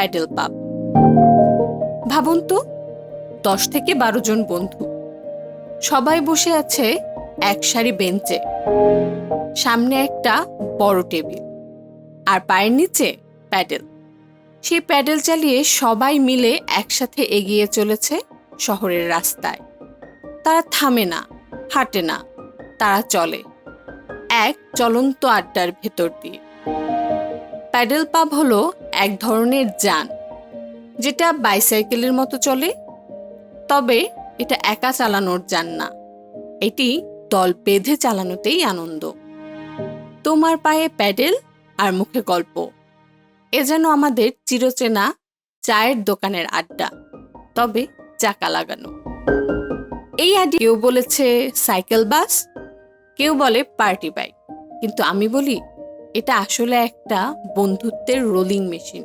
Pedal পাব ভাবুন তো, দশ থেকে বারো জন বন্ধু। সবাই বসে আছে এক সারি বেঞ্চে। সামনে একটা বড় টেবিল। আর পায়ের নিচে প্যাডেল। সেই প্যাডেল চালিয়ে সবাই মিলে একসাথে এগিয়ে চলেছে শহরের রাস্তায়। তারা থামে না, হাঁটে না, তারা চলে। এক চলন্ত আড্ডার ভেতর দিয়ে। প্যাডেল পাব হলো এক ধরনের যান, যেটা বাইসাইকেলের মতো চলে, তবে এটা একা চালানোর যান না। এটি দল বেঁধে চালানোতেই আনন্দ। তোমার পায়ে প্যাডেল আর মুখে গল্প। এ যেন আমাদের চিরচেনা চায়ের দোকানের আড্ডা, তবে চাকা লাগানো। এই আড্ডি কেউ বলেছে সাইকেল বাস, কেউ বলে পার্টি বাইক। কিন্তু আমি বলি এটা আসলে একটা বন্ধুত্বের রোলিং মেশিন